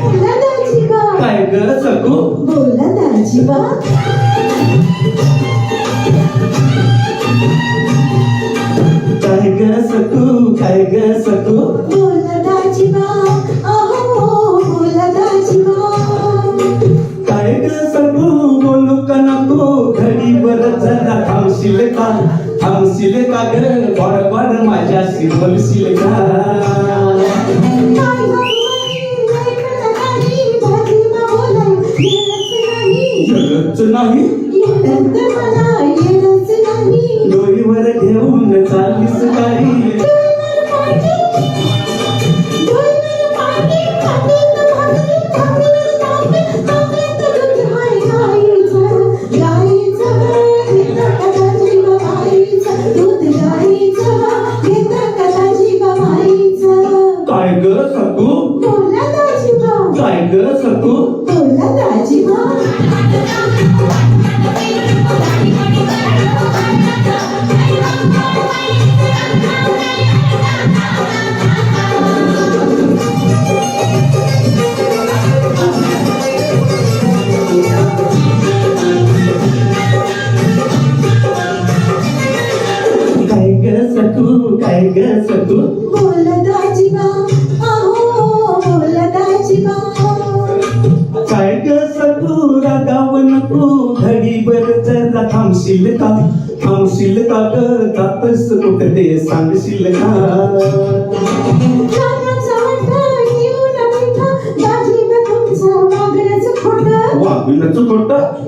काय ग? सकू बोला दाजीबा काय ग? सकू काय ग? सकू बोला दाजीबा अहो बोला दाजीबा काय ग? सकू बोलू का नको? घडी बर जरा थांबशील का? थांबशील का ग? गोड माझ्याशी बोलशील का? दूध गाईचं, घेतं का दाजीबा बाईचं. काय ग सकू काय ग सकू ग सकू बोला दाजीबा अहो बोला दाजीबा काय ग सकू रागाव नको घडीभर जरा थांबशील का? थांबशील का ग? जातस कुठं ते सांगशील का? वागण्याचं खोटं.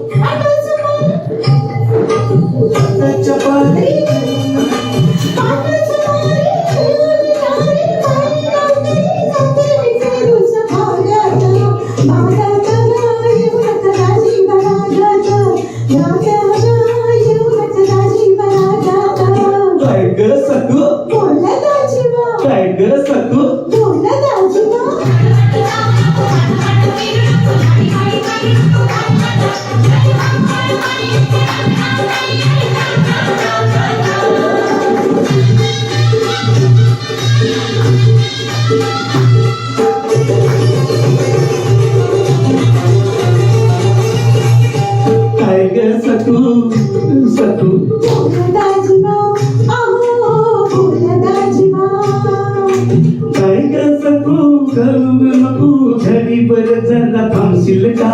थांबशील का?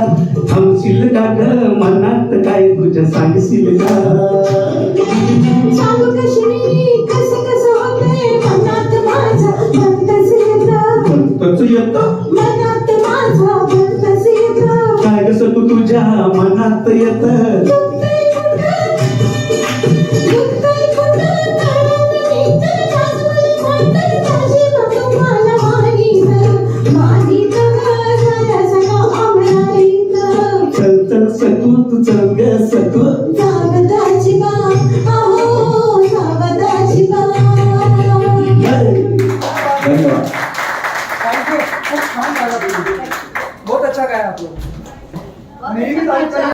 थांबशील का ग? मनात तुझ्या सांगशील सांगू कशी मी? कसं कसं होते मनात माझा भलतंच येतं. कोणतंच येतं? मनात माझा भलतंच येतं. काय ग सकू तुझ्या मनात येत? बहुत अच्छा गाया आप लोग नहीं भी